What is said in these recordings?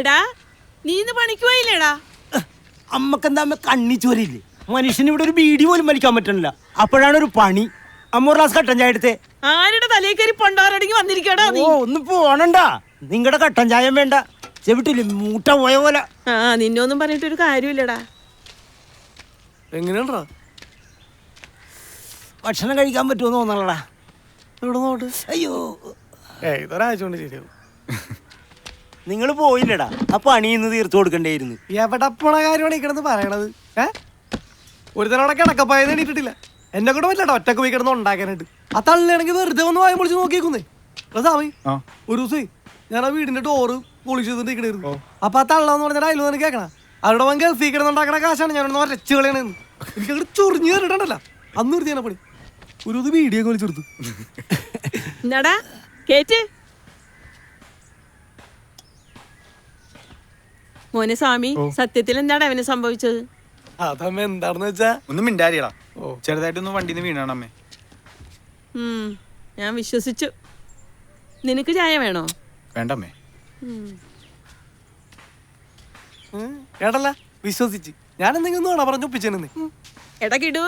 എടാ നീ ഇന്ന് പണിക്ക് പോയില്ലേടാ? അമ്മക്കെന്താ അമ്മ കണ്ണി ചോരില്ലേ മനുഷ്യന് ഇവിടെ ഒരു ബീഡി പോലും വലിക്കാൻ പറ്റണില്ല. അപ്പോഴാണ് ഒരു പണി. അമ്മ ഒരു ഗ്ലാസ് കട്ടൻ ചായ എടുത്തേ. ആരുടെ തലയിൽ കയറി പണ്ടാറടങ്ങി വന്നിരിക്കടാ നീ? ഓ ഒന്ന് പോണണ്ട. നിങ്ങളുടെ കട്ടൻ ചായം വേണ്ട. ചെവിട്ടില്ലേ മൂട്ട പോയ പോലെ. ആ നിന്നൊന്നും പറഞ്ഞിട്ടൊരു കാര്യമില്ലടാ. എങ്ങനെയാണ്ടാ? ഭക്ഷണം കഴിക്കാൻ പറ്റുമോ തോന്നണടാ. ഇവിടെ നോട്ട് അയ്യോ. ഏയ് ഇതൊരാഴ്ച കൊണ്ട് ശരിയാവും. നിങ്ങൾ പോയില്ലടാ. ആ പണി ഇന്ന് തീർത്തു കൊടുക്കണ്ടായിരുന്നു. എവിടെ പോണ കാര്യമാണ് ഇക്കണെന്ന് കിടന്ന് പറയണത്? ഏ? ഒരു തവണ കിടക്കപ്പായത് എണീറ്റിട്ടില്ല എന്നെ കൂടെ പറ്റില്ല ഒറ്റയ്ക്ക് പോയി കിടന്ന് ഉണ്ടാക്കാനായിട്ട്. ആ തള്ളിയാണെങ്കിൽ വെറുതെ ഒന്ന് വായം പൊളിച്ച് നോക്കിയേക്കുന്നേ. സാമി ഒരു ദിവസം ഞാൻ ആ വീടിന്റെ ഡോറ് പൊളിച്ച് ചെയ്തിട്ടിരിക്കണായിരുന്നു അപ്പൊ ആ തള്ളാന്ന് പറഞ്ഞാൽ അതിൽ നിന്ന് കേൾക്കണം. അവിടെ വൻ ഗൾഫിൽ കിടന്നുണ്ടാക്കണ കാശാണ് ഞാൻ ഒരച്ച് കളയണെന്ന് എനിക്ക് അങ്ങോട്ട് ചൊറിഞ്ഞ് കയറിട്ടല്ല അന്ന് ഒരു ഞാൻ പണി ഒരു വീഡിയോ എന്നാടാ കേറ്റ്. മോനെ സ്വാമി സത്യത്തിൽ എന്താണ് അവന് സംഭവിച്ചത്? അതമ്മ എന്താണെന്ന് വെച്ചാ? ഒന്നും മിണ്ടാരിയടാ ചെറുതായിട്ടൊന്നും വണ്ടിന്ന് വീണാണ് അമ്മേ. ഞാൻ വിശ്വസിച്ചു. നിനക്ക് ചായ വേണോ? വേണ്ടമ്മേ കേട്ടല്ല വിശ്വസിച്ച്. ഞാൻ എന്തെങ്കിലും നോണ പറഞ്ഞു ഒപ്പിച്ചെന്നെ എടാ കിടൂ.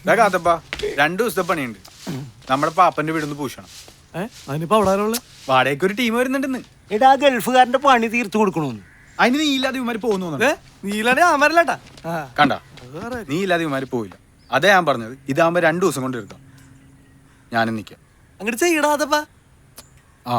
ഇതാ കാത്തപ്പ രണ്ടു ദിവസത്തെ പണിയുണ്ട്. നമ്മുടെ പാപ്പന്റെ വീടൊന്ന് പൂശണം. അതിനിപ്പോ അവിടെ? വാടകയ്ക്ക് ഒരു ടീം വരുന്നുണ്ടെന്ന്. എടാ ഗൾഫുകാരന്റെ പണി തീർത്തു കൊടുക്കണോന്ന്. അതിന് നീ ഇല്ലാതെ ഇവന്മാര് പോകുന്നു നീലാതെ ഞാൻ കണ്ട? അത് നീ ഇല്ലാതെ ഇവന്മാര് പോവില്ല അതേ ഞാൻ പറഞ്ഞത്. ഇതാകുമ്പോ രണ്ടു ദിവസം കൊണ്ട് എടുക്കാം. ഞാനും നിക്കാം. അങ്ങോട്ട് ചെയ്യടാതപ്പാ ആ.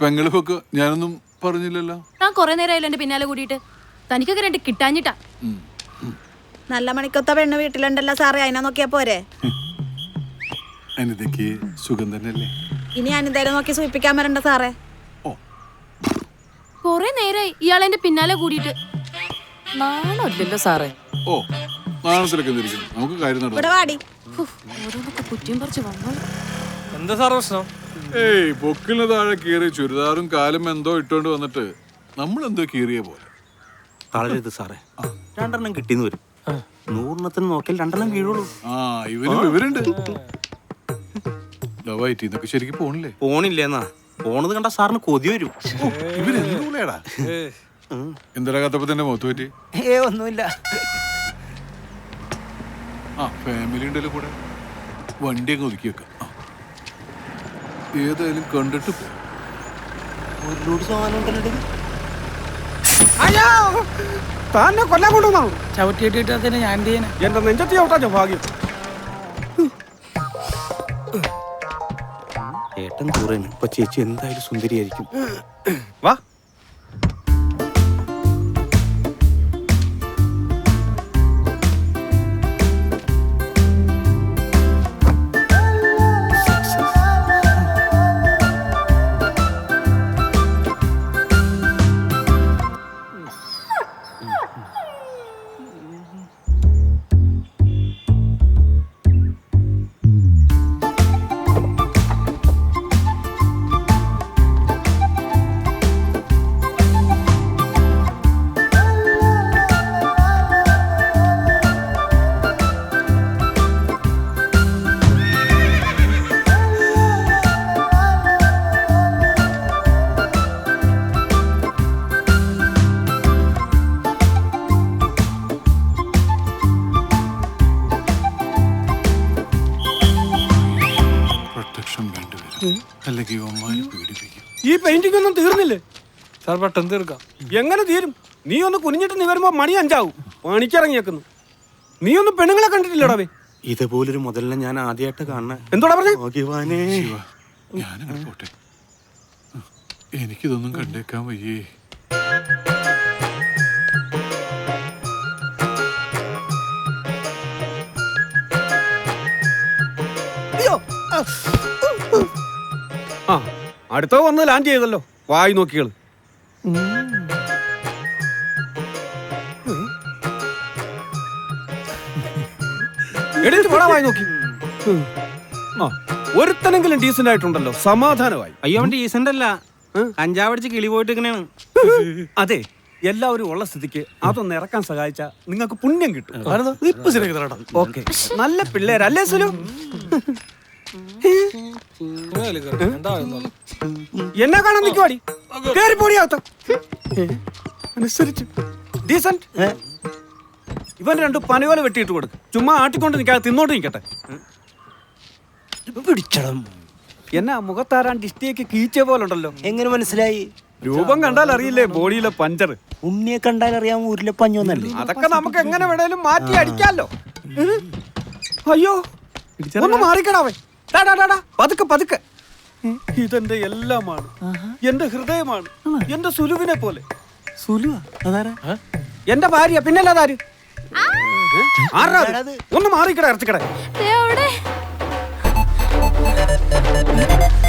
പെങ്ങളുമൊക്കെ ഞാനൊന്നും പറഞ്ഞില്ലല്ലോ. താൻ കുറെ നേരമായില്ല എന്റെ പിന്നാലെ കൂടിയിട്ട്. തനിക്കൊക്കെ രണ്ട് കിട്ടാഞ്ഞിട്ടാ. നല്ല മണിക്കൊത്ത പെണ്ണ് വീട്ടിലുണ്ടല്ലോ സാറേ അതിനെ നോക്കിയാ പോരെ? അനിതയ്ക്ക് സുഖം തന്നെയല്ലേ? ഇനി അനിതേനെ നോക്കി സൂചിപ്പിക്കാൻ വരണ്ട സാറേ. കുറെ നേരായി ഇയാൾ എന്റെ പിന്നാലെ കൂടിയിട്ട്. നാണല്ലോ സാറേ. ഓ നാണത്തിലൊക്കെ നമുക്ക് കാര്യം ഇവിടെ നടന്നു വാടി ഓരോന്നൊക്കെ കുറ്റിയും പറിച്ച് വന്നു എന്താ സാർ പ്രശ്നം? ഏയ് പൊക്കിന് താഴെ കീറി ചുരിദാറും കാലും എന്തോ ഇട്ടോണ്ട് വന്നിട്ട് നമ്മൾ എന്തോ കീറിയ പോലെ. തളരരുത് സാറേ. രണ്ടെണ്ണം കിട്ടിന്ന് വരും. നൂറെണ്ണത്തിന് നോക്കിയാൽ രണ്ടെണ്ണം വീഴുള്ളൂ ആ ഇവന് ഇവരുണ്ട്. വയറ്റി ഇതൊക്കെ ശരിക്കും പോണില്ലേ? പോണില്ലേന്നാ. പോണത് കണ്ട സാറിന് കൊതി വരും. ഇവരെന്തോളേടാ എന്തിനാ കത്തപ്പോ തന്നെ മുഖത്ത് പറ്റി? ഏ ഒന്നുമില്ല. ആ ഫാമിലി ഉണ്ടല്ലോ കൂടെ. വണ്ടി അങ്ങ് ഒതുക്കി വെക്ക. ഏതായാലും കണ്ടിട്ട് പോ. ഒരു ലോഡ് സാധനം ഉണ്ടല്ലോ അയ്യോ! തന്നെ കൊല്ലാൻ കൊണ്ടുവന്നാണോ ചവിട്ടിയിട്ടിട്ട് തന്നെ ഞാൻ എന്ത് ചെയ്യാനാ എന്റെ നെഞ്ചത്തി ചവിട്ടാ ഭാഗ്യം. ഏട്ടൻ കൂറേന് ഇപ്പൊ ചേച്ചി എന്തായാലും സുന്ദരിയായിരിക്കും. വാ. പെയിന്റിംഗ് ഒന്നും തീർന്നില്ലേ? സാർ പെട്ടെന്ന് തീർക്കാം. എങ്ങനെ തീരും? നീ ഒന്ന് കുനിഞ്ഞിട്ട് നീ വരുമ്പോ മണി അഞ്ചാവും. പണിക്കിറങ്ങിയേക്കുന്നു നീ ഒന്നും പെണ്ണുങ്ങളെ കണ്ടിട്ടില്ലടാവേ ഇതുപോലൊരു മുതലിനെ ഞാൻ ആദ്യമായിട്ട് കാണണേ എന്തോടാ പറഞ്ഞേ? ഞാനങ്ങനെ പോട്ടെ. എനിക്കിതൊന്നും കണ്ടേക്കാൻ വയ്യേ. ആ. അടുത്ത വന്ന് ലാൻഡ് ചെയ്തല്ലോ. വായി നോക്കികൾ പോടാ വായി നോക്കി. ആ ഒരുത്തനെങ്കിലും ഡീസന്റ് ആയിട്ടുണ്ടല്ലോ. സമാധാനമായി. അയ്യോ അവൻ ഡീസന്റ് അല്ല. കഞ്ചാവടിച്ച് കിളി പോയിട്ട് ഇങ്ങനെയാണ്. അതെ എല്ലാവരും ഉള്ള സ്ഥിതിക്ക് അതൊന്ന് ഇറക്കാൻ സഹായിച്ച നിങ്ങൾക്ക് പുണ്യം കിട്ടും. ഓക്കെ. നല്ല പിള്ളേരല്ലേ സുലു? എന്നെ കാണാൻ നിൽക്കുവാടി കേറി പോടിയാത്ത അനുസരിച്ച്. ഡീസന്റ് ഇവൻ രണ്ട് പനയോല വെട്ടിയിട്ട് കൊടുക്ക്. ചുമ്മാ ആട്ടിക്കൊണ്ട് നിൽക്കാതെ തിന്നോട്ട് നിൽക്കട്ടെ പിടിച്ചണം എന്നാ മുഖത്താരാൻ ഡിസ്റ്റിയൊക്കെ കീച്ച പോലെ ഉണ്ടല്ലോ എങ്ങനെ മനസ്സിലായി? രൂപം കണ്ടാൽ അറിയില്ലേ ബോഡിയിലെ പഞ്ചർ ഉണ്ണിയെ കണ്ടാൽ അറിയാം ഊരിലെ പഞ്ഞോന്നല്ലേ? അതൊക്കെ നമുക്ക് എങ്ങനെ വേണേലും മാറ്റി അടിക്കാലോ. അയ്യോ ഒന്ന് മാറിക്കടാവേ. പതുക്കെ പതുക്കെ. ഇതെന്റെ എല്ലാമാണ്. എന്റെ ഹൃദയമാണ്. എന്റെ സുലുവിനെ പോലെ. എന്റെ ഭാര്യ പിന്നല്ലാതാര് അത്? ഒന്ന് മാറിക്കട ഇറച്ചിക്കട.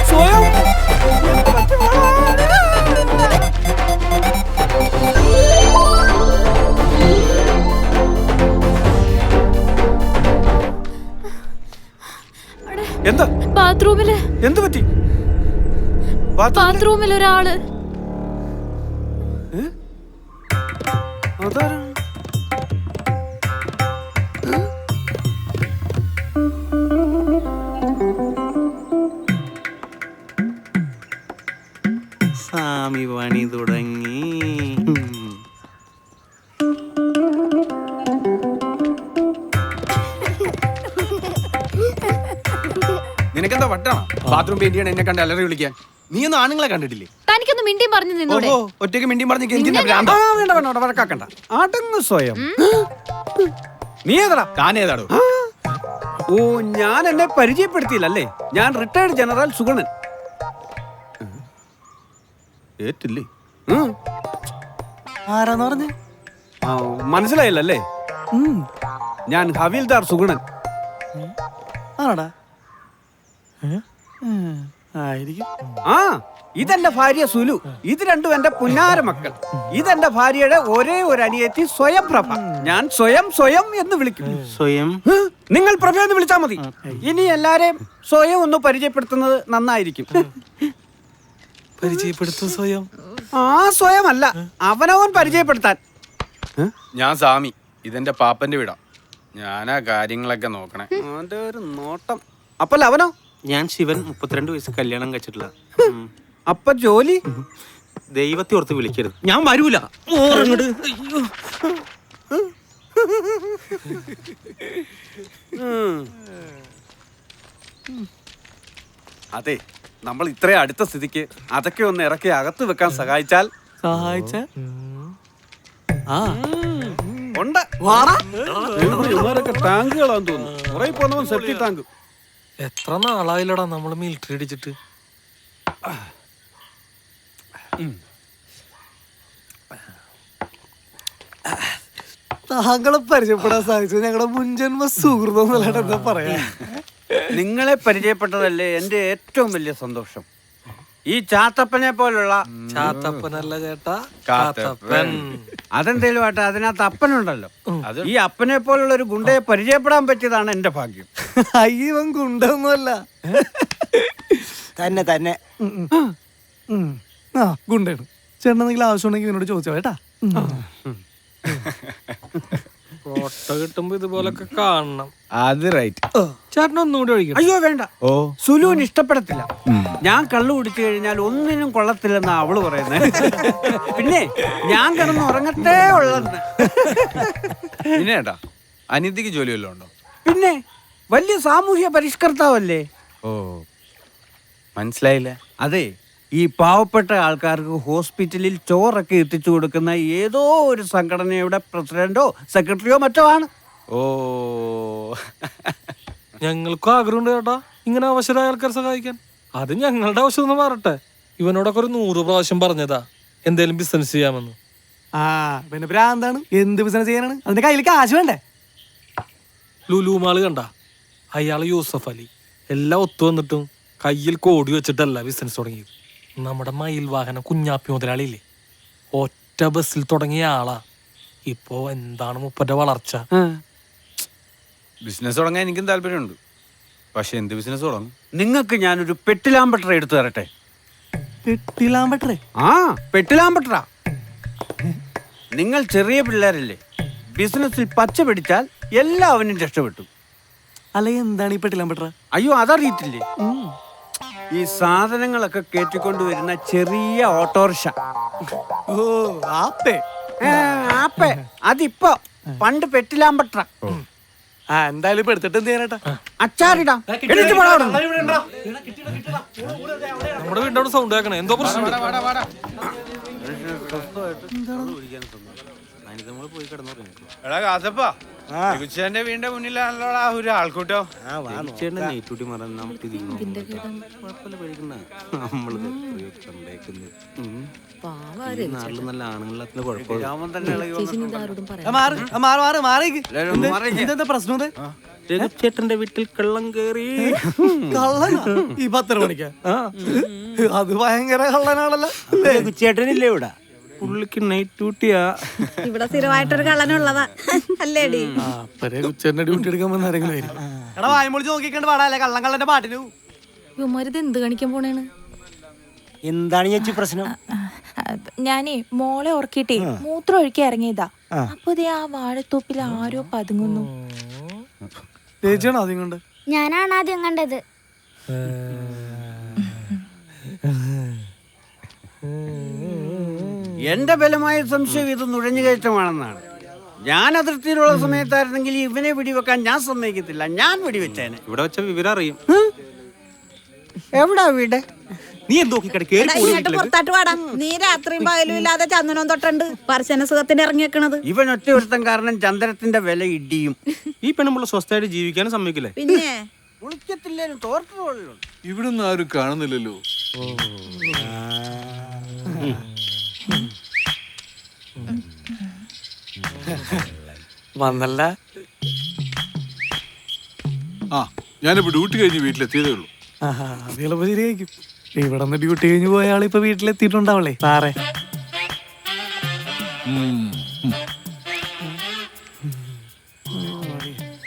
സ്വയം എന്താ? ബാത്റൂമിൽ. എന്ത് പറ്റി? ബാത്റൂമിൽ ഒരാൾ. അതാരാ? സ്വാമി പണി തുടങ്ങി. വട്ടാണോ ബാത്റൂം പെയിന്റ് ചെയ്യണം എന്നെ കണ്ട് അലറി വിളിക്കാൻ. നീ ഒന്നും ആണുങ്ങളെ കണ്ടിട്ടില്ലേ? തനിക്കൊന്ന് മിണ്ടിയും പറഞ്ഞു നിന്നൂടെ? ഓഹോ ഒറ്റയ്ക്ക് മിണ്ടിയും പറഞ്ഞ് എന്തിനാ ആ, ഭ്രാന്ത? വേണ്ട വേണ്ട വേണ്ട, വഴക്കാക്കണ്ട. അടങ്ങ് സ്വയം. നീ ഏതടാ? താനേതാടോ ഓ ഞാൻ എന്നെ പരിചയപ്പെടുത്തിയില്ലല്ലേ? ഞാൻ റിട്ടയർഡ് ജനറൽ സുഗണൻ. ഏറ്റില്ലേ? ഉം. ആരാന്ന് പറഞ്ഞു? ആ, മനസ്സിലായില്ലല്ലേ? ഞാൻ ഹവീൽദാർ സുഗണൻ. ആയിരിക്കും ആ ഇതെന്റെ ഭാര്യ സുലു. ഇത് രണ്ടും എന്റെ പുന്നാര മക്കൾ. ഇതെന്റെ ഭാര്യയുടെ ഒരേ ഒരു അനിയത്തി സ്വയം പ്രഭ ഞാൻ സ്വയം സ്വയം എന്ന് വിളിക്കും. സ്വയം. നിങ്ങൾ പ്രഭ എന്ന് വിളിച്ചാൽ മതി. ഇനി എല്ലാരെയും സ്വയം ഒന്ന് പരിചയപ്പെടുത്തുന്നത് നന്നായിരിക്കും. പരിചയപ്പെടുത്തും സ്വയം. ആ സ്വയം അല്ല അവനവൻ പരിചയപ്പെടുത്താൻ. ഞാൻ സാമി ഇതെന്റെ പാപ്പന്റെ വീടാ. ഞാനാ കാര്യങ്ങളൊക്കെ നോക്കണേ. അവന്റെ ഒരു നോട്ടം. അപ്പല്ല അവനോ? ഞാൻ ശിവൻ മുപ്പത്തിരണ്ട് വയസ്സ് കല്യാണം കഴിച്ചിട്ടില്ല. ഉം. അപ്പൊ ജോലി? ദൈവത്തെ ഓർത്ത് വിളിക്കരുത്. ഞാൻ വരൂല. ഓറങ്ങട് അയ്യോ. അതെ നമ്മൾ ഇത്രയും അടുത്ത സ്ഥിതിക്ക് അതൊക്കെ ഒന്ന് ഇറക്കി അകത്ത് വെക്കാൻ സഹായിച്ചാൽ? സഹായിച്ച ആ. ഉണ്ട്. ഇവന്മാരൊക്കെ ടാങ്കുകളാന്ന് തോന്നുന്നു. കുറെ പോന്നവൻ സെപ്റ്റി ടാങ്ക്. എത്ര നാളായില്ലടാ നമ്മൾ മിലിറ്ററി അടിച്ചിട്ട്? താങ്കളെ പരിചയപ്പെടാൻ സാധിച്ചത് ഞങ്ങളുടെ മുൻജന്മ സുഹൃതം എന്നല്ലാണ്ട് എന്താ പറയാ? നിങ്ങളെ പരിചയപ്പെട്ടതല്ലേ എന്റെ ഏറ്റവും വലിയ സന്തോഷം. ഈ ചാത്തപ്പനെ പോലുള്ള ചാത്തപ്പനല്ല ചേട്ടാ കാത്തപ്പൻ. അതെന്തേലും ആട്ടെ അതിനകത്ത് അപ്പനുണ്ടല്ലോ. ഈ അപ്പനെ പോലുള്ള ഒരു ഗുണ്ടയെ പരിചയപ്പെടാൻ പറ്റിയതാണ് എന്റെ ഭാഗ്യം. അയ്യവൻ ഗുണ്ടൊന്നുമല്ല തന്നെ തന്നെ. ആ ഗുണ്ടാണ് ചേട്ടൻ എന്തെങ്കിലും ആവശ്യം ഉണ്ടെങ്കിൽ എന്നോട് ചോദിച്ചോ കേട്ടാ? ഫോട്ടോ കിട്ടുമ്പോ ഇതുപോലൊക്കെ കാണണം. അത് റൈറ്റ് ചേട്ടൻ ഒന്നുകൂടി ഒഴിക്കണം അയ്യോ വേണ്ട. ഓ. സുലുവിന് ഇഷ്ടപ്പെടത്തില്ല. ഞാൻ കള്ളു കുടിച്ചു കഴിഞ്ഞാൽ ഒന്നിനും കൊള്ളത്തില്ലെന്നാ അവൾ പറയുന്നത് പിന്നെ ഞാൻ കിടന്ന് ഉറങ്ങത്തേ ഉള്ളെന്ന്. പിന്നെ ഏട്ടാ അനിയത്തിക്ക് ജോലി വല്ലതും ഉണ്ടോ? പിന്നെ വലിയ സാമൂഹ്യ പരിഷ്കർത്താവല്ലേ? ഓ മനസ്സിലായില്ല? അതെ. ഈ പാവപ്പെട്ട ആൾക്കാർക്ക് ഹോസ്പിറ്റലിൽ ചോറൊക്കെ എത്തിച്ചു കൊടുക്കുന്ന ഏതോ ഒരു സംഘടനയുടെ പ്രസിഡന്റോ സെക്രട്ടറിയോ മറ്റോ ആണ്. ഓ. ഞങ്ങൾക്കും ആഗ്രഹമുണ്ട് കേട്ടോ ഇങ്ങനെ അവശരായ ആൾക്കാരെ സഹായിക്കാൻ. അത് ഞങ്ങളുടെ ആവശ്യം ഒന്ന് മാറട്ടെ. ഇവനോടൊക്കെ ഒരു നൂറ് പ്രാവശ്യം പറഞ്ഞതാ എന്തേലും ബിസിനസ് ചെയ്യാമെന്ന്. ആ പിന്നെ ഭ്രാന്താണ് എന്ത് ബിസിനസ് ചെയ്യാനാണ്? അതിന്റെ കയ്യിൽ കാശ് വേണ്ടേ? ലുലുമാൾ കണ്ട? അയാൾ യൂസഫ് അലി. എല്ലാം ഒത്തു വന്നിട്ടും കയ്യിൽ കോടി വെച്ചിട്ടല്ല ബിസിനസ് തുടങ്ങിയത്. നമ്മുടെ മയിൽ വാഹനം കുഞ്ഞാപ്പി മുതലാളിയില്ലേ? ഒറ്റ ബസ്സിൽ തുടങ്ങിയ ആളാ. ഇപ്പോ എന്താണ് മുപ്പന്റെ വളർച്ച? ബിസിനസ് തുടങ്ങാൻ എനിക്കും താല്പര്യമുണ്ട്. പക്ഷെ എന്ത് ബിസിനസ് തുടങ്ങും? നിങ്ങൾക്ക് ഞാനൊരു പെട്ടിലാമ്പട്ടറ എടുത്തു തരട്ടെ? കെട്ടിലാൻ ആ പെട്ടിലാമ്പട്ടറ. നിങ്ങൾ ചെറിയ പിള്ളേരല്ലേ? ബിസിനസ്സിൽ പച്ച പിടിച്ചാൽ എല്ലാവനും രക്ഷപ്പെട്ടു. അല്ല എന്താണ് ഈ പെട്ടിലാമ്പട്ടറ? അയ്യോ അതറിയത്തില്ലേ? ഈ സാധനങ്ങളൊക്കെ കയറ്റിക്കൊണ്ട് വരുന്ന ചെറിയ ഓട്ടോറിക്ഷ ഓ ആപ്പേ ഏ, ആപ്പേ അതിപ്പോ പണ്ട് പെട്ടിലാമ്പട്ട ആ എന്തായാലും ഇപ്പൊ എടുത്തിട്ട് എന്ത് ചെയ്യാനാട്ടാ അച്ചാറിടാം എണീറ്റ് പോടാ അവിടുന്ന്. നമ്മുടെ വീടിന്റെ അവിടെ സൗണ്ട് കേൾക്കണേ എന്തോ പ്രശ്നം എടാ കാസപ്പാ ഉച്ചന്റെ വീടിന്റെ ഒരു ആൾക്കൂട്ടോ? വന്ന് ആ, മാറ് ആ, മാറ് മാറ് മാറിക്ക്. എല്ലാവരും ഒന്ന് മാറിക്ക്. എന്താ പ്രശ്നം രഘുചേട്ടന്റെ വീട്ടിൽ കള്ളം കേറി. കള്ളനാ? ഈ പത്തര മണിക്കാ? അത് ഭയങ്കര കള്ളനാണല്ലോ. ചേട്ടനില്ലേ ഇവിടെ? പുള്ളിക്ക് നൈറ്റ് ഡ്യൂട്ടിയാ ഇവിടെ സ്ഥിരമായിട്ടൊരു കള്ളനുള്ളതാ. അല്ലേടി? ആ അപ്പരെ ഉച്ചന്റെ ഡ്യൂട്ടി എടുക്കാൻ വന്ന ആരെങ്കിലും ആയിരിക്കും എടാ വായ്മൊളിച്ച് നോക്കിക്കണ്ട് പാടാല്ലേ കള്ളം കള്ളന്റെ പാട്ടിനു. ഇവന്മാരിത് എന്ത് കാണിക്കാൻ പോണേണ്? എന്താണ് ചേച്ചി പ്രശ്നം? ഞാനേ മോളെ ഉറക്കിട്ടേ മൂത്രം ഒഴിക്കാൻ ഇറങ്ങിയതാ. അപ്പൊ ദേ ആ വാഴത്തോപ്പിൽ ആരോ പതുങ്ങുന്നു. ചേച്ചിയാണോ ആദ്യം കൊണ്ട് ഞാനാണ് ആദ്യം കണ്ടത്. എന്റെ ബലമായ സംശയം ഇത് നുഴഞ്ഞുകയറ്റമാണെന്നാണ്. ഞാൻ അതിർത്തിയിലുള്ള സമയത്തായിരുന്നെങ്കിൽ ഇവനെ വെടിവെക്കാൻ ഞാൻ സമ്മതിക്കത്തില്ല. ഞാൻ വെടിവെച്ചേനെ. ഇവിടെ വെച്ച വിവരം അറിയും. എവിടാ വീട്? നീ എന്തോ നീ രാത്രിയും പകലും ഇല്ലാതെ ചന്ദനം തൊട്ടുണ്ട്. പർശന സുഖത്തിന് ഇറങ്ങിയേക്കണത്. ഇവൻ ഒറ്റ കാരണം ചന്ദ്രത്തിന്റെ വില ഇടിയും. ഈ പെണ്ണുമുള്ള സ്വസ്ഥമായിട്ട് ജീവിക്കാൻ സമ്മതിക്കില്ലേ? പിന്നെ? കുളിക്കത്തില്ലേലും തോർത്തുള്ളൂ ഇവിടുന്ന് ആരും കാണുന്നില്ലല്ലോ. വന്നല്ല. ആ ഞാനിപ്പോ ഡ്യൂട്ടി കഴിഞ്ഞ് വീട്ടിലെത്തിയതേ ഉള്ളൂ ആഹാ, അത് ചിലപ്പോ ശരിയായിരിക്കും ഇവിടെ നിന്ന് ഡ്യൂട്ടി കഴിഞ്ഞ് പോയ ആളിപ്പോ വീട്ടിലെത്തിയിട്ടുണ്ടാവളേ സാറേ.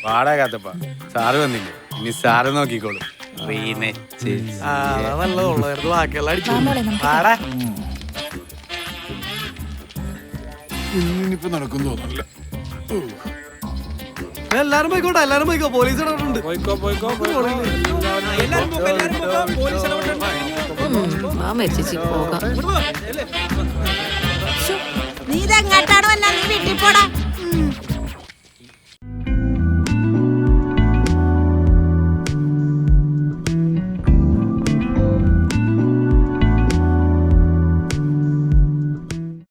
വാടാ കാത്തപ്പ. സാറ് വന്നില്ലേ? ഇനി സാറ് നോക്കിക്കോളൂ. ആ അതാ നല്ലതുള്ളായിരുന്നു ബാക്കിയെല്ലാം അടിച്ചു. പാടാ ഇന്നിനിപ്പോ നടക്കുന്നു തോന്നല്ല എല്ലാരും പോയിക്കോട്ടെ എല്ലാരും പോയിക്കോ പോലീസ് ഇടപെട്ടുണ്ട് നീ ഇതെങ്ങാട്ടാണോ വന്ന നീ വീട്ടിൽ പോടാ.